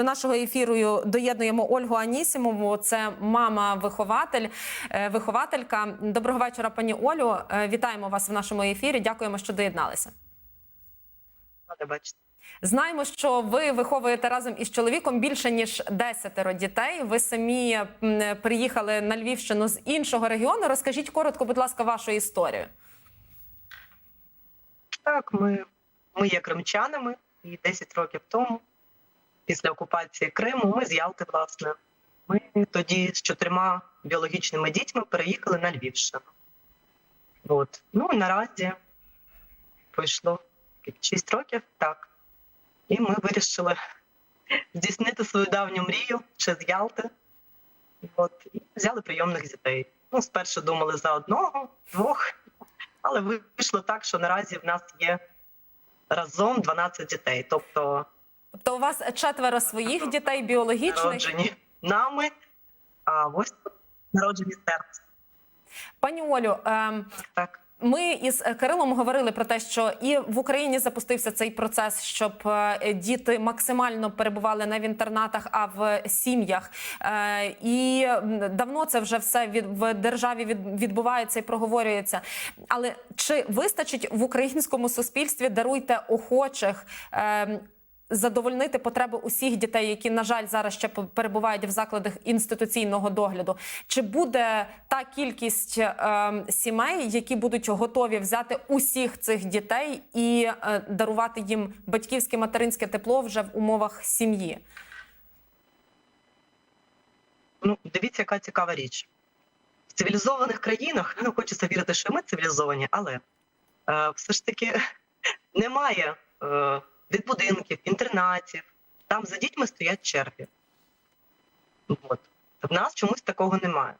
до нашого ефіру доєднуємо Ольгу Анісімову. Це мама вихователь, е, вихователька. Доброго вечора, пані Олю. Е, Вітаємо вас в нашому ефірі. Дякуємо, що доєдналися. Рада бачити. Знаємо, що ви виховуєте разом із чоловіком більше ніж десятеро дітей. Ви самі приїхали на Львівщину з іншого регіону. Розкажіть коротко, будь ласка, вашу історію. Так, ми, ми є кримчанами, і 10 років тому, після окупації Криму, ми з Ялти, власне. Ми тоді з чотирма біологічними дітьми переїхали на Львівщину. От. Ну наразі пройшло 6 років, так. І ми вирішили здійснити свою давню мрію ще з Ялти. От, і взяли прийомних дітей. Ну, спершу думали за одного, двох, але вийшло так, що наразі в нас є разом 12 дітей, тобто Тобто, у вас четверо своїх дітей біологічних. народжені нами, а ось народжені серцем. Пані Олю, ем, Так. Ми із Кирилом говорили про те, що і в Україні запустився цей процес, щоб е, діти максимально перебували не в інтернатах, а в сім'ях. Е, І давно це вже все від в державі від, відбувається і проговорюється. Але чи вистачить в українському суспільстві даруйте охочих? Задовольнити потреби усіх дітей, які на жаль зараз ще перебувають в закладах інституційного догляду. Чи буде та кількість е, сімей, які будуть готові взяти усіх цих дітей і е, дарувати їм батьківське материнське тепло вже в умовах сім'ї? Ну, дивіться, яка цікава річ. В цивілізованих країнах, ну хочеться вірити, що ми цивілізовані, але е, все ж таки немає е, дитбудинків, інтернатів. Там за дітьми стоять черги. От. В нас чомусь такого немає.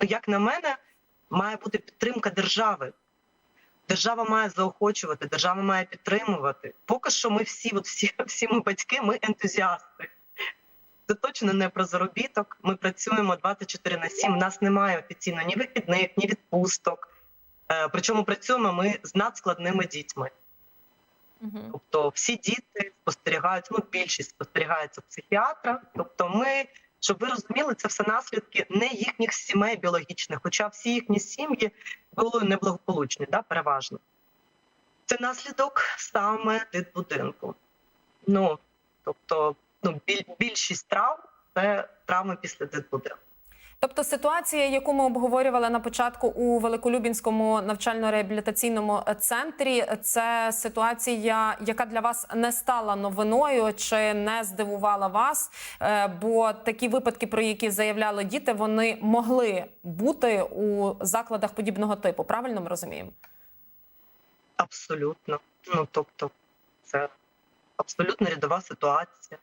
Ну, Як на мене, має бути підтримка держави. Держава має заохочувати, держава має підтримувати. Поки що ми всі, от всі, всі ми батьки, ми ентузіасти. Це точно не про заробіток. Ми працюємо 24 на 7. У нас немає офіційно ні вихідних, ні відпусток. Е, Причому працюємо ми з надскладними дітьми. Угу. Тобто всі діти спостерігають, ну більшість спостерігається психіатра. Тобто, ми, щоб ви розуміли, це все наслідки не їхніх сімей біологічних, хоча всі їхні сім'ї були неблагополучні, да, переважно. Це наслідок саме дитбудинку. Ну, тобто, ну, біль, більшість травм це травми після дитбудинку. Тобто ситуація, яку ми обговорювали на початку у Великолюбінському навчально-реабілітаційному центрі, це ситуація, яка для вас не стала новиною чи не здивувала вас. Е, Бо такі випадки, про які заявляли діти, вони могли бути у закладах подібного типу. Правильно ми розуміємо? Абсолютно. Ну тобто, це абсолютно рядова ситуація.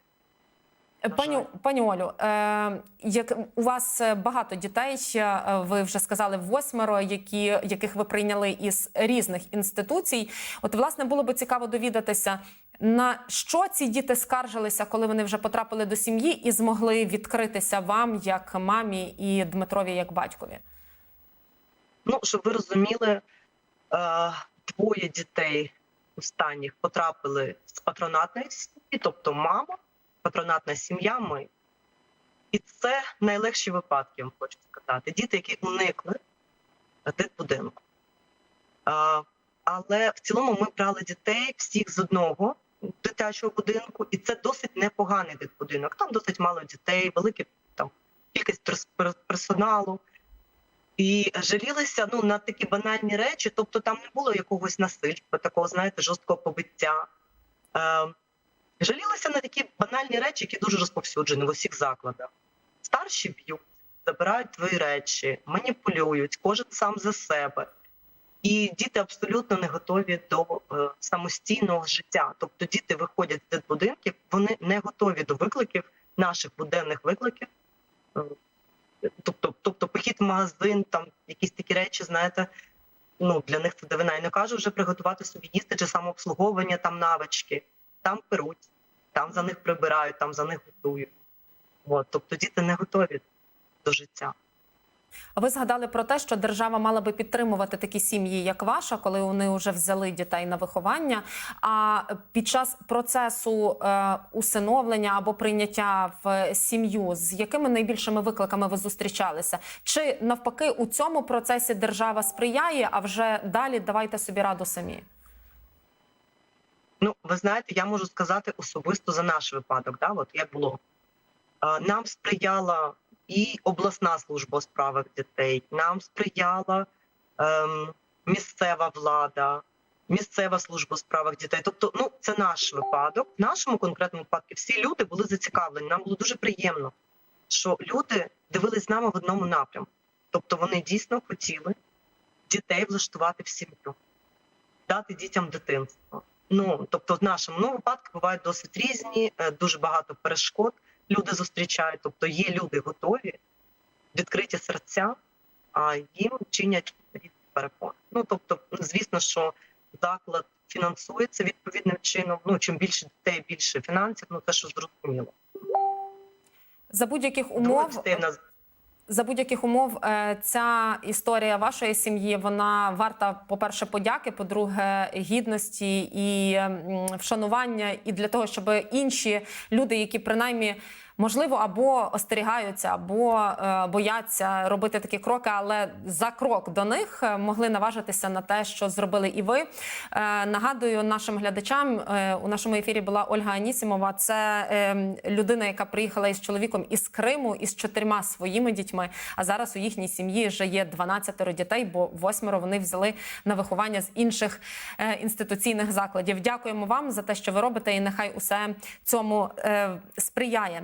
Пані пані Олю, е, як у вас багато дітей, е, ви вже сказали восьмеро, які яких ви прийняли із різних інституцій. От власне було би цікаво довідатися, на що ці діти скаржилися, коли вони вже потрапили до сім'ї і змогли відкритися вам як мамі і Дмитрові як батькові. Ну, щоб ви розуміли, е, двоє дітей останніх потрапили з патронатної сім'ї, тобто мама, патронатна сім'я, ми. І це найлегші випадки, я вам хочу сказати. Діти, які уникли дитбудинку. Е, Але в цілому ми брали дітей всіх з одного дитячого будинку, і це досить непоганий дитбудинок. Там досить мало дітей, велика там кількість персоналу. І жалілися ну на такі банальні речі, тобто там не було якогось насильства, такого, знаєте, жорсткого побиття. Е, жалілися на такі банальні речі, які дуже розповсюджені в усіх закладах. Старші б'ють, забирають твої речі, маніпулюють, кожен сам за себе. І діти абсолютно не готові до е, самостійного життя. Тобто діти виходять з дитбудинків, вони не готові до викликів, наших буденних викликів. Е, Тобто, тобто похід в магазин, там якісь такі речі, знаєте, ну для них це дивина. І не кажу вже приготувати собі їсти чи самообслуговування, там навички, там перуть, там за них прибирають, там за них готують. От, тобто діти не готові до життя. А Ви згадали про те, що держава мала би підтримувати такі сім'ї, як ваша, коли вони вже взяли дітей на виховання. А під час процесу е, усиновлення або прийняття в сім'ю, з якими найбільшими викликами ви зустрічалися? Чи навпаки у цьому процесі держава сприяє, а вже далі давайте собі раду самі? Ну, ви знаєте, я можу сказати особисто за наш випадок, да, от як було. Нам сприяла і обласна служба у справах дітей, нам сприяла ем, місцева влада, місцева служба у справах дітей. Тобто, ну це наш випадок. В нашому конкретному випадку всі люди були зацікавлені. Нам було дуже приємно, що люди дивились з нами в одному напрямку. Тобто, вони дійсно хотіли дітей влаштувати в сім'ю, дати дітям дитинство. Ну тобто, в нашому ну, випадку бувають досить різні, е, дуже багато перешкод люди зустрічають. Тобто є люди готові, відкриті серця, а їм чинять різні перепони. Ну тобто, звісно, що заклад фінансується відповідним чином. Ну чим більше дітей, більше фінансів. Ну це що зрозуміло. За будь-яких умов нас за будь-яких умов е, ця історія вашої сім'ї вона варта, по-перше, подяки, по-друге, гідності і вшанування, і для того, щоб інші люди, які принаймні можливо або остерігаються, або е, бояться робити такі кроки, але за крок до них е, могли наважитися на те, що зробили і ви. Е, Нагадую нашим глядачам у нашому ефірі була Ольга Анісімова. Це людина, яка приїхала із чоловіком із Криму із чотирма своїми дітьми. А зараз у їхній сім'ї вже є 12 дітей, бо восьмеро вони взяли на виховання з інших інституційних закладів. Дякуємо вам за те, що ви робите, і нехай усе цьому сприяє.